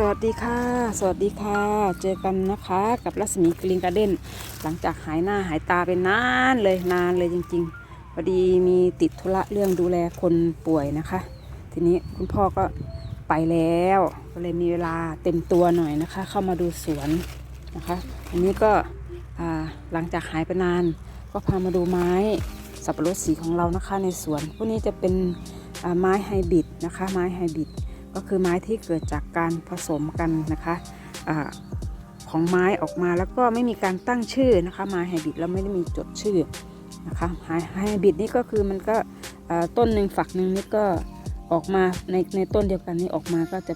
สวัสดีค่ะ สวัสดีค่ะ เจอกันนะคะกับรัศมีกรีนการ์เด้น หลังจากหายหน้าหายตาไปนานเลยนานเลยจริงๆพอดีมีติดธุระเรื่องดูแลคนป่วยนะคะ ทีนี้คุณพ่อก็ไปแล้วก็เลยมีเวลาเต็มตัวหน่อยนะคะ เข้ามาดูสวนนะคะ อันนี้ก็หลังจากหายไปนาน ก็พามาดูไม้สับปะรดสีของเรานะคะในสวนพวกนี้จะเป็นไม้ไฮบริดนะคะ ไม้ไฮบริด ก็คือไม้ที่เกิดจากการผสมกันนะคะอาของไม้ออกมาแล้วก็ไม่มีการตั้งชื่อนะคะไม้ไฮบริดแล้วไม่ได้มีจดชื่อนะคะไฮไฮบริดนี่ก็คือมันก็ต้นหนึ่งฝักหนึ่งนี่ก็ออกมาในในต้นเดียวกันนี่ออกมาก็จะ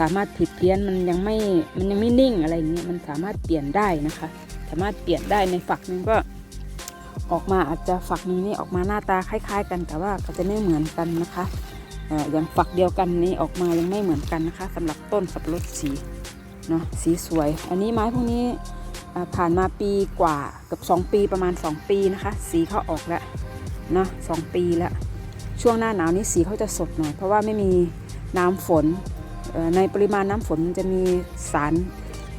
สามารถผิดเพี้ยนมันยังไม่มันยังไม่นิ่งอะไรอย่างเงี้ยมันสามารถเปลี่ยนได้นะคะ สามารถเปลี่ยนได้ในฝักหนึ่งก็ออกมาอาจจะฝักนึ่งนี่ออกมาหน้าตาคล้าย ๆ กันแต่ว่าก็จะไม่เหมือนกันนะคะ อย่างฝักเดียวกันนี้ออกมายังไม่เหมือนกันนะคะสำหรับต้นสับปะรดสีเนาะสีสวย อันนี้ไม้พวกนี้ผ่านมาปีกว่าเกือบ2 ปีประมาณ 2 ปีนะคะ สีเขาออกแล้วเนาะสองปีแล้วช่วงหน้าหนาวนี้สีเขาจะสดหน่อย เพราะว่าไม่มีน้ำฝนในปริมาณน้ำฝนมันจะมีสาร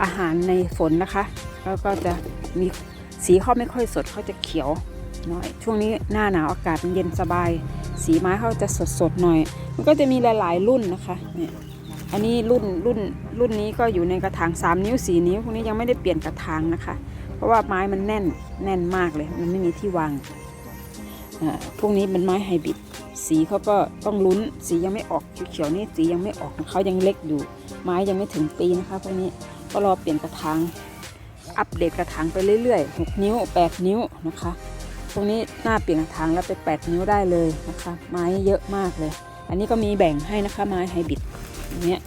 อาหารในฝนนะคะ แล้วก็จะมีสีเขาไม่ค่อยสดเขาจะเขียวน้อยช่วงนี้หน้าหนาวอากาศมันเย็นสบาย สีไม้เขาจะสดๆหน่อย มันก็จะมีหลาย ๆ รุ่นนะคะเนี่ยอันนี้รุ่นรุ่นรุ่นนี้ก็อยู่ในกระถาง 3 นิ้ว 4 นิ้วพวกนี้ยังไม่ได้เปลี่ยนกระถางนะคะ เพราะว่าไม้มันแน่นแน่นมากเลย มันไม่มีที่วางอ่าพวกนี้เป็นไม้ไฮบริดสีเขาก็ต้องลุ้นสียังไม่ออกเขียวๆนี่สียังไม่ออกเขายังเล็กอยู่ ไม้ยังไม่ถึงปีนะคะพวกนี้ก็รอเปลี่ยนกระถางอัปเดตกระถางไปเรื่อยๆ 6 นิ้ว 8 นิ้วนะคะ ตรงนี้หน้าเปลี่ยนกระถางแล้วไป 8 นิ้วได้เลยนะคะ ไม้เยอะมากเลย อันนี้ก็มีแบ่งให้นะคะไม้ไฮบริดอย่างเนี้ย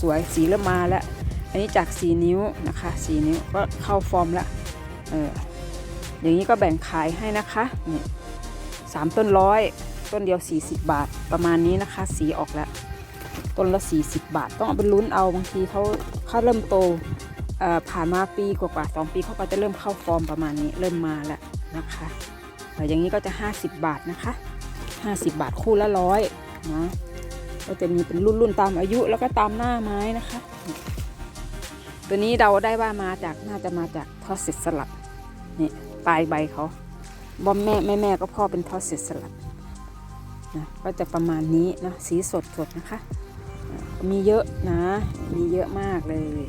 สวยสีเริ่มมาแล้ว อันนี้จาก 4 นิ้วนะคะ 4 นิ้วก็เข้าฟอร์มละเอออย่างนี้ก็แบ่งขายให้นะคะนี่สามต้นร้อยต้นเดียว 40 บาทประมาณนี้นะคะ สีออกแล้ว ต้นละ 40 บาท ต้องเอาไปลุ้นเอาบางทีเขาเขาเริ่มโตผ่านมาปีกว่าๆสองปีเขาก็จะเริ่มเข้าฟอร์มประมาณนี้เริ่มมาแล้วนะคะ อย่างนี้ก็จะ 50 บาทนะคะ 50 บาทคู่ละร้อยนะก็จะมีเป็นรุ่นๆตามอายุแล้วก็ตามหน้าไม้นะคะ ตัวนี้เราได้ว่ามาจากน่าจะมาจากทอสเสร็จสลัดนี่ปลายใบเขาบอมแม่แม่แม่ก็พ่อเป็นทอสเสร็จสลัดนะก็จะประมาณนี้นะสีสดสดนะคะ มีเยอะนะ มีเยอะมากเลย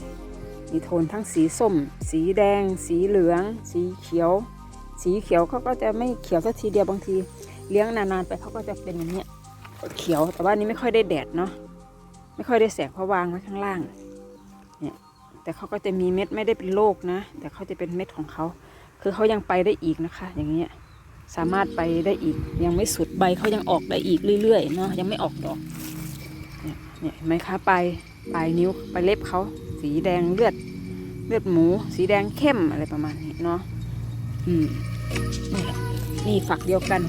มีโทนทั้งสีส้ม สีแดง สีเหลือง สีเขียว สีเขียวเขาก็จะไม่เขียวสักทีเดียวบางที เลี้ยงนานๆไปเขาก็จะเป็นอย่างเนี้ยเขียวแต่ว่านี้ไม่ค่อยได้แดดเนาะไม่ค่อยได้แสงเพราะวางไว้ข้างล่างเนี่ยแต่เขาก็จะมีเม็ดไม่ได้เป็นโรคนะ แต่เขาจะเป็นเม็ดของเขาคือเขายังไปได้อีกนะคะ อย่างเงี้ยสามารถไปได้อีก ยังไม่สุดใบเขายังออกได้อีกเรื่อยๆเนาะยังไม่ออกดอกเนี่ยเนี่ยเห็นไหมคะปลายปลายนิ้วปลายเล็บเขาสีแดงเลือดเลือดหมู สีแดงเข้มอะไรประมาณนี้เนาะ อืมนี่แหละนี่ฝักเดียวกัน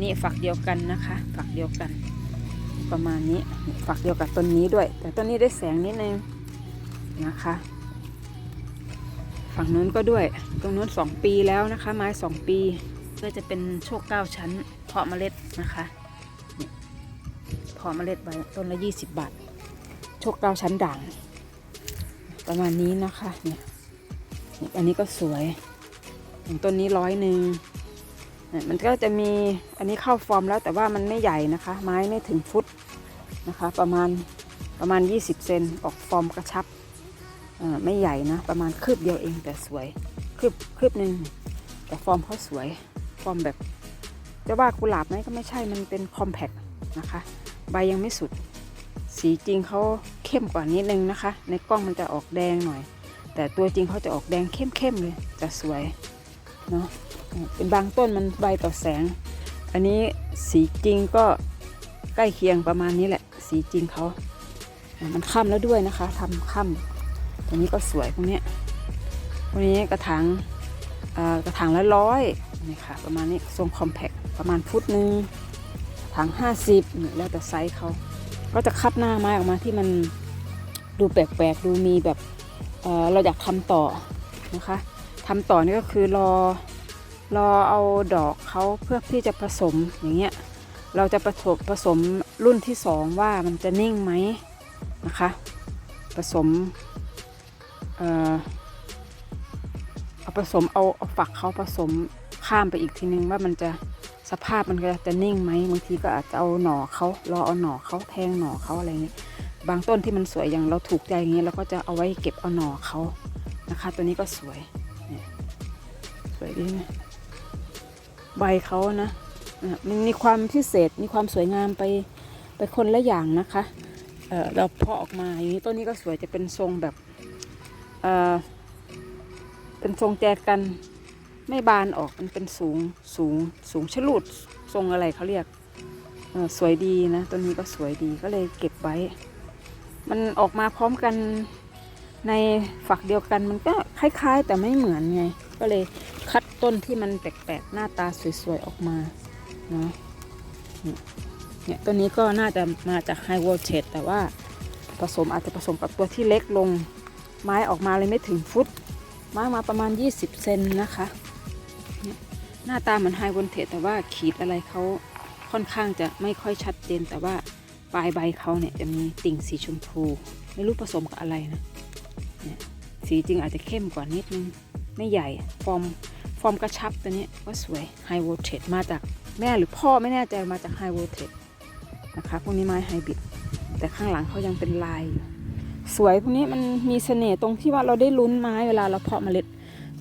นี่ฝักเดียวกันนะคะ ฝักเดียวกัน ประมาณนี้ฝักเดียวกับต้นนี้ด้วย แต่ต้นนี้ได้แสงนิดนึงนะคะ ฝั่งนู้นก็ด้วย ตรงนู้นสองปีแล้วนะคะ ไม้สองปีก็จะเป็นโชคเก้าชั้น เพาะเมล็ดนะคะเพาะเมล็ดไว้ต้นละ20บาท โชคเก้าชั้นด่างประมาณนี้นะคะเนี่ยอันนี้ก็สวย ต้นนี้ร้อยหนึ่งมันก็จะมีอันนี้เข้าฟอร์มแล้วแต่ว่ามันไม่ใหญ่นะคะ ไม้ไม่ถึงฟุตนะคะ ประมาณประมาณ 20 เซนออกฟอร์มกระชับอ่อไม่ใหญ่นะประมาณคืบเดียวเองแต่สวยคืบคืบหนึ่งแต่ฟอร์มเขาสวยฟอร์มแบบจะว่ากุหลาบไหมก็ไม่ใช่มันเป็นคอมแพคนะคะ ใบยังไม่สุด สีจริงเขาเข้มกว่านิดนึงนะคะ ในกล้องมันจะออกแดงหน่อย แต่ตัวจริงเขาจะออกแดงเข้มๆเลยจะสวย เนาะเป็นบางต้นมันใบต่อแสง อันนี้สีจริงก็ใกล้เคียงประมาณนี้แหละ สีจริงเขา มันค่ำแล้วด้วยนะคะทำค่ำตัวนี้ก็สวยพวกนี้พวกนี้กระถางกระถางละร้อยนี่ค่ะประมาณนี้ทรงคอมแพคประมาณฟุตหนึ่งถัง50นี่แล้วแต่ไซส์เขา ก็จะคัดหน้าไม้ออกมาที่มันดูแปลกๆ ดูมีแบบเเราอยากทำต่อนะคะ ทำต่อนี่ก็คือรอรอเอาดอกเขาเพื่อที่จะผสมอย่างเงี้ยเราจะผสมผสมรุ่นที่สองว่ามันจะนิ่งไหมนะคะผสมเอ่อเอาผสมเอาเอาฝักเขาผสมข้ามไปอีกทีนึงว่ามันจะสภาพมันก็จะนิ่งไหมบางทีก็อาจจะเอาหน่อเขารอเอาหน่อเขาแทงหน่อเขาอะไรอย่างนี้บางต้นที่มันสวยอย่างเราถูกใจอย่างนี้ยเราก็จะเอาไว้เก็บเอาหน่อเขานะคะ ตัวนี้ก็สวย เนี่ยสวยดีนะใบเขานะมันมีความพิเศษมีความสวยงามไปไปคนละอย่างนะคะเเราเพาะออกมาอย่างนี้ต้นนี้ก็สวยจะเป็นทรงแบบเเป็นทรงแจกันไม่บานออกมันเป็นสูงสูงสูงชะลูดทรงอะไรเขาเรียกสวยดีนะต้นนี้ก็สวยดีก็เลยเก็บไว้ มันออกมาพร้อมกันในฝักเดียวกันมันก็คล้าย ๆ แต่ไม่เหมือนไง ก็เลย ต้นที่มันแปลกๆหน้าตาสวยๆออกมาเนาะเนี่ยต้นนี้ก็น่าจะมาจากไฮ v o l t a g e แต่ว่าผสมอาจจะผสมกับตัวที่เล็กลงไม้ออกมาเลยไม่ถึงฟุตไม้มาประมาณ 20 เซนนะคะเนี่ยหน้าตาเหมือนไฮ v o l t a g e แต่ว่าขีดอะไรเขาค่อนข้างจะไม่ค่อยชัดเจน แต่ว่าปลายใบเขาเนี่ยจะมีติ่งสีชมพูไม่รู้ผสมกับอะไรนะเนี่ยสีจริงอาจจะเข้มกว่านิดนึงไม่ใหญ่ฟอร์ม ฟอร์มกระชับตัวนี้ก็สวยไฮโวเทดมาจากแม่หรือพ่อไม่แน่ใจมาจากไฮโวเทดนะคะพวกนี้ไม้ไฮบริดแต่ข้างหลังเขายังเป็นลายอยู่สวยพวกนี้มันมีเสน่ห์ตรงที่ว่าเราได้ลุ้นไม้เวลาเราเพาะเมล็ด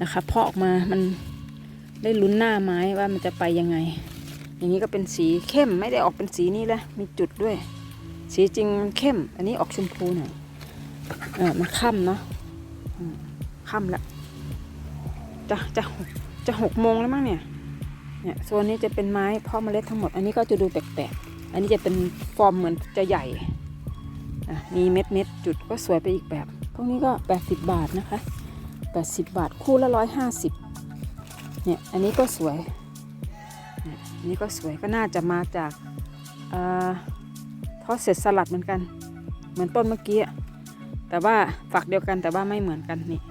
นะคะเพาะออกมามันได้ลุ้นหน้าไม้ว่ามันจะไปยังไง อย่างนี้ก็เป็นสีเข้มไม่ได้ออกเป็นสีนี้แหละมีจุดด้วย สีจริงเข้ม อันนี้ออกชมพูหน่อยเออมันค่ำเนาะค่ำละ จะจะจะหกโมงแล้วมั้งเนี่ย เนี่ยโซนนี้จะเป็นไม้เพาะเมล็ดทั้งหมด อันนี้ก็จะดูแปลกๆ อันนี้จะเป็นฟอร์มเหมือนจะใหญ่อะมีเม็ดเม็ดจุดก็สวยไปอีกแบบ พวกนี้ก็ 80 บาทนะคะ 80 บาทคู่ละ 150 เนี่ย อันนี้ก็สวยเนี่ยอันนี้ก็สวยก็น่าจะมาจากเอ่อทอดเสร็จสลัดเหมือนกัน เหมือนต้นเมื่อกี้ แต่ว่าฝักเดียวกันแต่ว่าไม่เหมือนกันนี่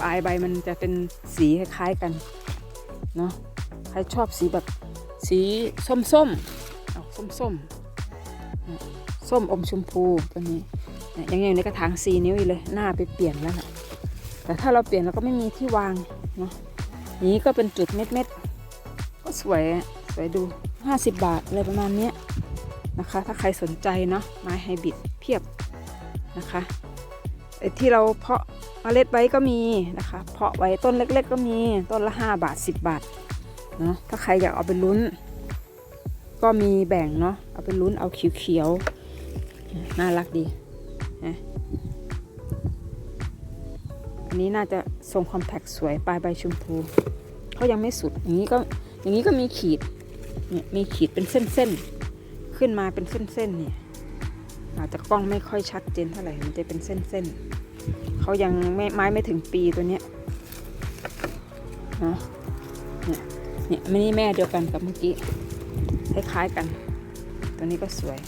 ปลายใบมันจะเป็นสีคล้ายๆกันเนาะใครชอบสีแบบสีส้มๆออกส้มๆเนี่ยส้มอมชมพูตัวนี้เนี่ยยังอยู่ในกระถางสีนิ้วอยู่เลยหน้าไปเปลี่ยนแล้วนะแต่ถ้าเราเปลี่ยนเราก็ไม่มีที่วางเนาะนี้ก็เป็นจุดเม็ดๆก็สวยสวยดู 50 บาทอะไรประมาณนี้นะคะ ถ้าใครสนใจเนาะไม้ไฮบริดเพียบนะคะไอ้ที่เราเพาะ เมล็ดไว้ก็มีนะคะ เพาะไว้ต้นเล็ก ๆ ก็มีต้นละ 5 บาท 10 บาทเนาะถ้าใครอยากเอาไปลุ้น ก็มีแบ่งเนาะเอาไปลุ้นเอาเขียวๆน่ารักดีนะอันนี้น่าจะทรงคอมแพคสวยปลายใบชมพูเขายังไม่สุดอย่างนี้ก็อย่างนี้ก็มีขีดเนี่ยมีขีดเป็นเส้นๆขึ้นมาเป็นเส้นๆเนี่ยอาจจะกล้องไม่ค่อยชัดเจนเท่าไหร่มันจะเป็นเส้นๆ เขายังไม่ไม้ไม่ถึงปีตัวเนี้ยนะเนี่ยเนี่ยไม่นี่แม่เดียวกันกับเมื่อกี้คล้ายๆกัน ตัวนี้ก็สวย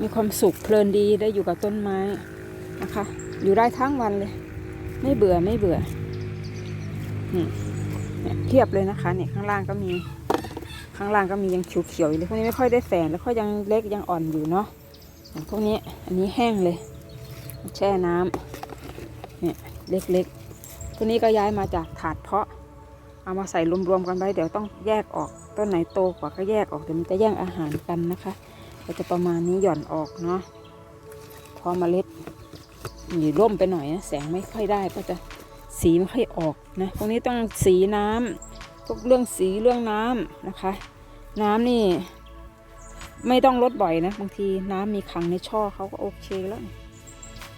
มีความสุขเพลินดีได้อยู่กับต้นไม้นะคะ อยู่ได้ทั้งวันเลย ไม่เบื่อไม่เบื่อนี่เนี่ยเทียบเลยนะคะเนี่ยข้างล่างก็มีข้างล่างก็มียังเขียวๆอยู่เลยพวกนี้ไม่ค่อยได้แฝงแล้วก็ยังเล็กยังอ่อนอยู่เนาะ พวกนี้อันนี้แห้งเลย แช่น้ำเนี่ยเล็กๆพวกนี้ก็ย้ายมาจากถาดเพาะ เอามาใส่รวมๆกันไว้เดี๋ยวต้องแยกออกต้นไหนโตกว่าก็แยกออกเดี๋ยวมันจะแย่งอาหารกันนะคะก็จะประมาณนี้หย่อนออกเนาะพอเมล็ดนี่ร่มไปหน่อยนะแสงไม่ค่อยได้ก็จะสีไม่ค่อยออกนะพวกนี้ต้องสีน้ำทุกเรื่องสีเรื่องน้ำนะคะ น้ำนี่ ไม่ต้องลดบ่อยนะบางทีน้ำมีขังในช่อเขาก็โอเคแล้ว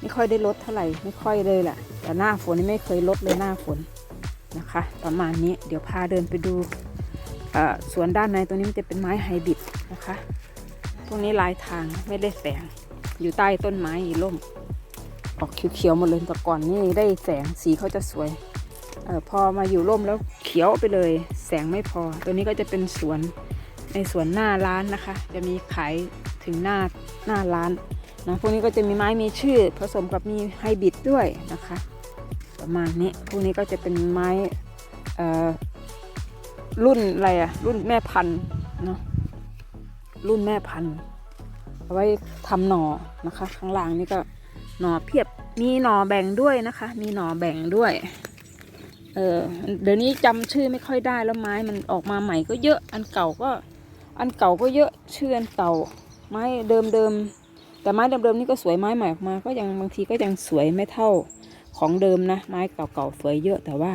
ไม่ค่อยได้ลดเท่าไหร่ไม่ค่อยเลยแหละแต่หน้าฝนไม่เคยลดเลยหน้าฝนนะคะ ประมาณนี้เดี๋ยวพาเดินไปดูสวนด้านในตรงนี้มันจะเป็นไม้ไฮบริดนะคะพวกนี้ลายทางไม่ได้แฝงอยู่ใต้ต้นไม้อีร่ม ออกเขียวๆหมดเลยแต่ก่อนนี่ได้แสงสีเขาจะสวยออพอมาอยู่ร่มแล้วเขียวไปเลย แสงไม่พอ ตัวนี้ก็จะเป็นสวน ในสวนหน้าร้านนะคะ จะมีขายถึงหน้าหน้าร้านนะพวกนี้ก็จะมีไม้มีชื่อ ผสมกับมีไฮบริดด้วยนะคะ ประมาณนี้พวกนี้ก็จะเป็นไม้เอ่อรุ่นอะไรอะรุ่นแม่พันธุ์เนาะรุ่นแม่พันธุ์เอาไว้ทำหน่อนะคะ ข้างล่างนี่ก็หน่อเพียบมีหน่อแบ่งด้วยนะคะ มีหน่อแบ่งด้วยเออเดี๋ยวนี้จำชื่อไม่ค่อยได้แล้วไม้มันออกมาใหม่ก็เยอะอันเก่าก็ อันเก่าก็เยอะเชื่อนเก่า ไม้เดิมเดิมๆแต่ไม้เดิมเดิมๆนี่ก็สวยไม้ใหม่ออกมา ก็ยังบางทีก็ยังสวยไม่เท่าของเดิมนะ ไม้เก่าๆสวยเยอะแต่ว่า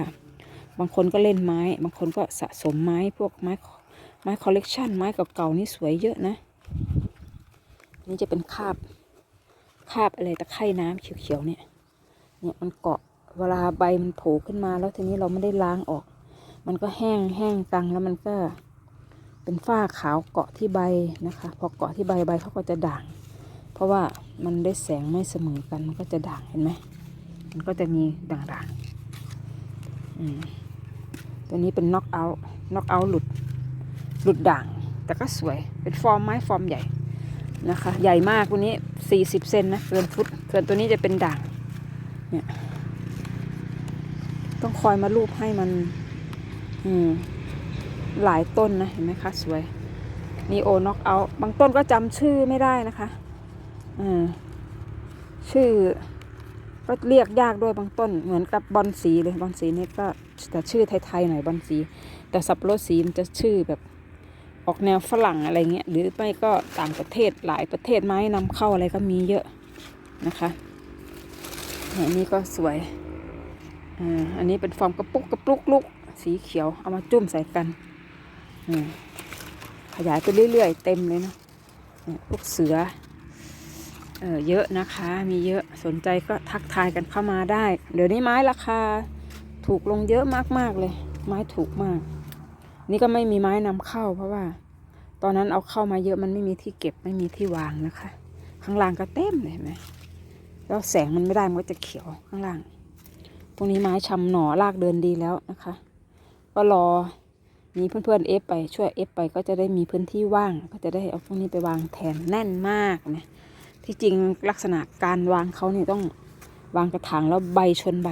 บางคนก็เล่นไม้ บางคนก็สะสมไม้พวกไม้ไม้คอลเลกชันไม้เก่าๆนี่สวยเยอะนะ นี่จะเป็นคาบคาบอะไรตะไคร่น้ำเขียวๆเนี่ยเนี่ยมันเกาะเวลาใบมันโผล่ขึ้นมาแล้วทีนี้เราไม่ได้ล้างออก มันก็แห้งแห้งกังแล้วมันก็ เป็นฝ้าขาวเกาะที่ใบนะคะ พอเกาะที่ใบใบเขาก็จะด่าง เพราะว่ามันได้แสงไม่เสมอกันมันก็จะด่างเห็นไหมมันก็จะมีด่างๆอืมตัวนี้เป็นน็อกเอาท์น็อกเอาท์หลุดหลุดด่าง แต่ก็สวยเป็นฟอร์มไม้ฟอร์มใหญ่นะคะ ใหญ่มากตัวนี้ 40 เซนนะเกินฟุตส่วนตัวนี้จะเป็นด่างเนี่ยต้องคอยมาลูบให้มัน อืม หลายต้นนะเห็นไหมคะสวยนีโอน็อกเอาบางต้นก็จำชื่อไม่ได้นะคะอืมชื่อก็เรียกยากด้วยบางต้นเหมือนกับบอลสีเลยบอลสีนี่ก็แต่ชื่อไทยๆหน่อยบอลสี แต่สับปะรดสีมันจะชื่อแบบออกแนวฝรั่งอะไรเงี้ยหรือไม่ก็ต่างประเทศหลายประเทศไม้นำเข้าอะไรก็มีเยอะนะคะอันนี้ก็สวยอ่าอันนี้เป็นฟอร์มกระปุกกระปุกลุกสีเขียวเอามาจุ่มใส่กัน ขยายไปเรื่อยๆ เต็มเลยเนอะพวกเสือเออเยอะนะคะ มีเยอะสนใจก็ทักทายกันเข้ามาได้ เดี๋ยวนี้ไม้ราคาถูกลงเยอะมากๆเลย ไม้ถูกมาก นี่ก็ไม่มีไม้นำเข้า เพราะว่า ตอนนั้นเอาเข้ามาเยอะมันไม่มีที่เก็บไม่มีที่วางนะคะ ข้างล่างก็เต็มเลยเห็นไหมแล้วแสงมันไม่ได้มันก็จะเขียวข้างล่างพวกนี้ไม้ชำหน่อรากเดินดีแล้วนะคะ ก็รอ มีเพื่อนๆเอฟไปช่วยเอฟไปก็จะได้มีพื้นที่ว่าง ก็จะได้เอาพวกนี้ไปวางแทนแน่นมากนะที่จริงลักษณะการวางเขาเนี่ยต้องวางกระถางแล้วใบชนใบ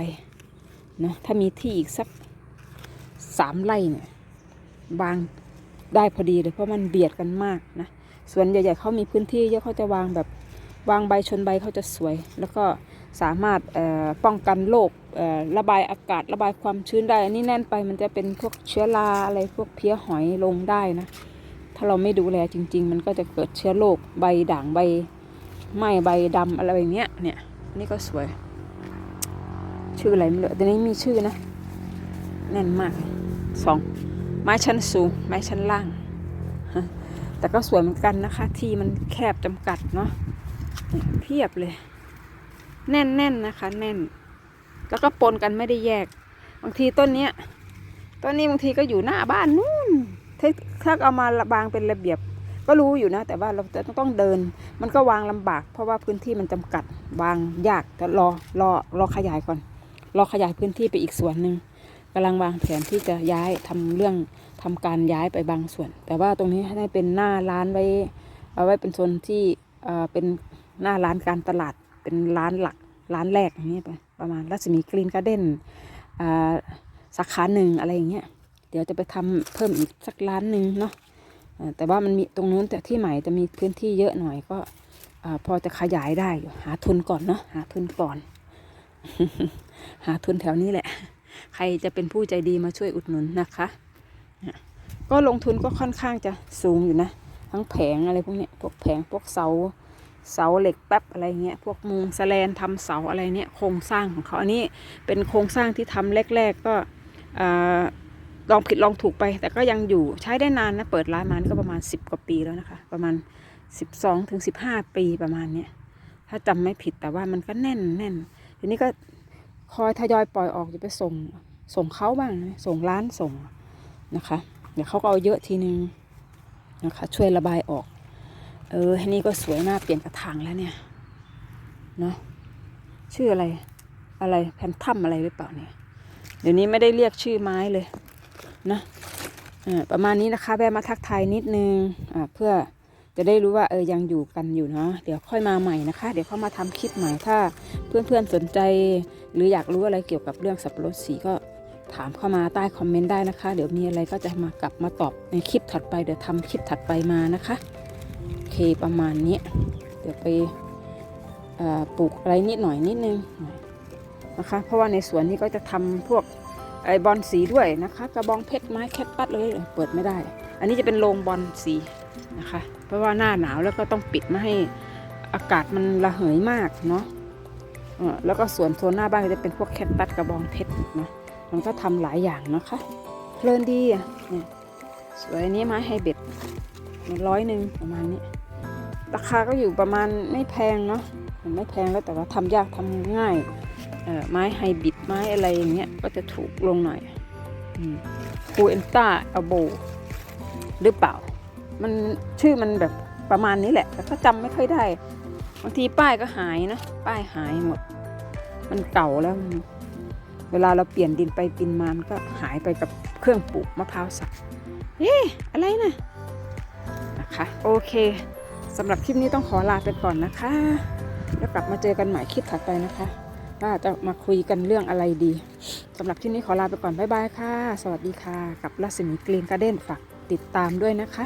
เนาะถ้ามีที่อีกสักสามไร่เนี่ยวางได้พอดีเลยเพราะมันเบียดกันมากนะส่วนใหญ่ๆเขามีพื้นที่เยอะเขาจะวางแบบวางใบชนใบเขาจะสวย แล้วก็ สามารถป้องกันโรคระบายอากาศระบายความชื้นได้ อันนี้แน่นไปมันจะเป็นพวกเชื้อราอะไรพวกเพี้ยหอยลงได้นะ ถ้าเราไม่ดูแลจริง ๆ มันก็จะเกิดเชื้อโรคใบด่างใบไหม้ใบดำอะไรอย่างเงี้ยเนี่ยนี่ก็สวย ชื่ออะไรไม่รู้แต่นี้มีชื่อนะ แน่นมากสองไม้ชั้นสูงไม้ชั้นล่าง แต่ก็สวยเหมือนกันนะคะ ที่มันแคบจำกัดเนาะเพียบเลย แน่นๆนนะคะ แน่น แล้วก็ปนกันไม่ได้แยก บางทีต้นเนี้ยต้นนี้บางทีก็อยู่หน้าบ้านนู่นถ้าถ้าเอามาบางเป็นระเบียบ ก็รู้อยู่นะ แต่ว่าเราจะต้องเดิน มันก็วางลำบาก เพราะว่าพื้นที่มันจำกัดวางยากแต่รอรอรอขยายก่อน รอขยายพื้นที่ไปอีกส่วนหนึ่งกำลังวางแผนที่จะย้ายทำเรื่องทำการย้ายไปบางส่วน แต่ว่าตรงนี้ให้เป็นหน้าร้านไว้ เอาไว้เป็นโซนที่เออเป็นหน้าร้านการตลาด เป็นร้านหลักร้านแรกอย่างนี้ไปประมาณรัศมีกรีนการ์เด้นสาขาหนึ่งอะไรอย่างเงี้ยเดี๋ยวจะไปทำเพิ่มอีกสักร้านหนึ่งเนาะแต่ว่ามันมีตรงนู้นแต่ที่ใหม่จะมีพื้นที่เยอะหน่อยก็อพอจะขยายได้อยู่หาทุนก่อนเนาะหาทุนก่อน หาทุนแถวนี้แหละ ใครจะเป็นผู้ใจดีมาช่วยอุดหนุนนะคะ ก็ลงทุนก็ค่อนข้างจะสูงอยู่นะ ทั้งแผงอะไรพวกนี้พวกแผงพวกเสา เสาเหล็กแป๊บอะไรเงี้ยพวกมุงแสแลนทำเสาอะไรเนี้ยโครงสร้างของเขาอันนี้เป็นโครงสร้างที่ทำแรก ๆ ก็ลองผิดลองถูกไป แต่ก็ยังอยู่ใช้ได้นานนะเปิดร้านมานี่ก็ประมาณ 10 กว่าปีแล้วนะคะ ประมาณ 12ถึง15 ปีประมาณเนี้ยถ้าจำไม่ผิดแต่ว่ามันก็แน่นแน่นทีนี้ก็คอยทยอยปล่อยออกจะไปส่งส่งเขาบ้างส่งร้านส่งนะคะ เดี๋ยวเขาก็เอาเยอะทีนึงนะคะ ช่วยระบายออก เออนนี้ก็สวยมาก เปลี่ยนกระถางแล้วเนี่ย เนาะ ชื่ออะไร อะไร แพนทัมอะไรหรือเปล่าเนี่ย เดี๋ยวนี้ไม่ได้เรียกชื่อไม้เลย นะอ่าประมาณนี้นะคะแวะมาทักทายนิดนึงอ่าเพื่อจะได้รู้ว่าเออยังอยู่กันอยู่เนาะเดี๋ยวค่อยมาใหม่นะคะ เดี๋ยวเข้ามาทำคลิปใหม่ถ้าเพื่อนๆสนใจ หรืออยากรู้อะไรเกี่ยวกับเรื่องสับปะรดสีก็ถถามเข้ามาใต้คอมเมนต์ได้นะคะ เดี๋ยวมีอะไรก็จะมากลับมาตอบในคลิปถัดไปเดี๋ยวทำคลิปถัดไปมานะคะ โอเคประมาณนี้เดี๋ยวไปปลูกอะไรนิดหน่อยนิดนึงนะคะเพราะว่าในสวนนี้ก็จะทำพวกไอบอลสีด้วยนะคะ กระบองเพชรไม้แคทปัดเลยเปิดไม่ได้ อันนี้จะเป็นโรงบอลสีนะคะ เพราะว่าหน้าหนาวแล้วก็ต้องปิดไม่ให้อากาศมันระเหยมากเนาะแล้วก็สวนโซนหน้าบ้านก็จะเป็นพวกแคทปัดกระบองเพชรเนาะมันก็ทำหลายอย่างนะคะเพลินดีอะเนี่ยสวยนนี้ไม้ไฮเบ็ด ร้อยหนึ่งประมาณนี้ ราคาก็อยู่ประมาณไม่แพงเนาะไม่แพงแล้วแต่ว่าทำยากทำง่ายไม้ไฮบริดไม้อะไรอย่างเงี้ยก็จะถูกลงหน่อยคูเอนต้าอโบหรือเปล่า มันชื่อมันแบบประมาณนี้แหละ แต่ก็จำไม่ค่อยได้ บางทีป้ายก็หายนะ ป้ายหายหมด มันเก่าแล้ว เวลาเราเปลี่ยนดินไปดินมามันก็หายไปกับเครื่องปลูกมะพร้าวสับเอ๊ะอะไรนะ นะคะ โอเคสำหรับคลิปนี้ต้องขอลาไปก่อนนะคะ แล้วกลับมาเจอกันใหม่คลิปถัดไปนะคะว่าจะมาคุยกันเรื่องอะไรดีสำหรับคลิปนี้ขอลาไปก่อนบ๊ายบายค่ะ สวัสดีค่ะ กับรัศมีกรีนการ์เด้นฝากติดตามด้วยนะคะ